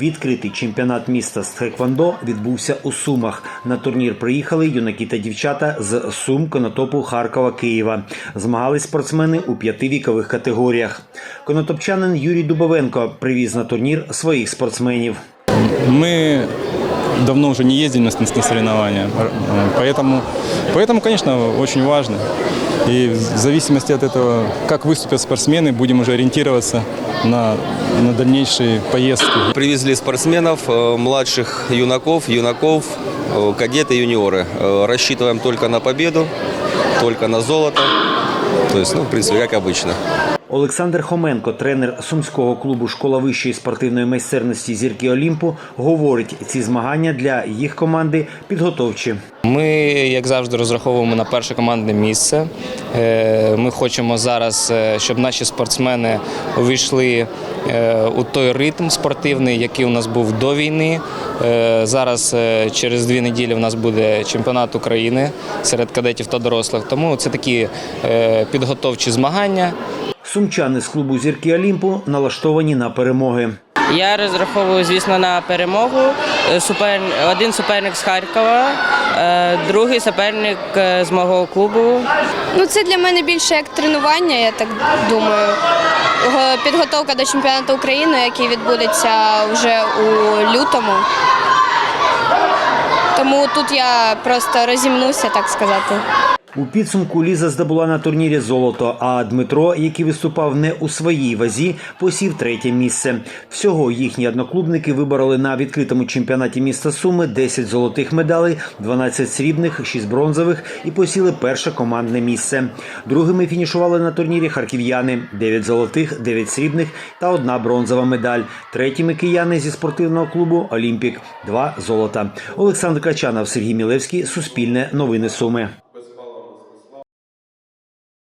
Відкритий чемпіонат міста з Тхеквондо відбувся у Сумах. На турнір приїхали юнаки та дівчата з Сум, Конотопу, Харкова, Києва. Змагались спортсмени у п'яти вікових категоріях. Конотопчанин Юрій Дубовенко привіз на турнір своїх спортсменів. Мы давно уже не ездили на, на соревнования, э, поэтому, поэтому, конечно, очень важно. И в зависимости от этого, как выступят спортсмены, будем уже ориентироваться на, на дальнейшие поездки. Привезли спортсменов, э, младших юнаков, юнаков, э, кадеты, юниоры. Э, Рассчитываем только на победу, только на золото. То есть, ну, в принципе, как обычно. Олександр Хоменко, тренер сумського клубу Школа вищої спортивної майстерності зірки Олімпу, говорить, ці змагання для їх команди підготовчі. Ми, як завжди, розраховуємо на перше командне місце. Е, Ми хочемо зараз, е, щоб наші спортсмени увійшли е, у той ритм спортивний, який у нас був до війни. Зараз через дві неділі у нас буде чемпіонат України серед кадетів та дорослих. Тому це такі підготовчі змагання. Сумчани з клубу зірки Олімпу налаштовані на перемоги. Я розраховую, звісно, на перемогу. Е, Один суперник з Харкова, е, другий суперник е, з мого клубу. Ну, це для мене більше як тренування, я так думаю. Підготовка до чемпіонату України, який відбудеться вже у лютому. Тому тут я просто розімнуся, так сказати. У підсумку Ліза здобула на турнірі золото, а Дмитро, який виступав не у своїй вазі, посів третє місце. Всього їхні одноклубники вибороли на відкритому чемпіонаті міста Суми 10 золотих медалей, 12 срібних, 6 бронзових і посіли перше командне місце. Другими фінішували на турнірі харків'яни 9 золотих, 9 срібних та одна бронзова медаль. Третіми кияни зі спортивного клубу Олімпік 2 золота. Олександр Качанов, Сергій Мілевський, Суспільне новини Суми.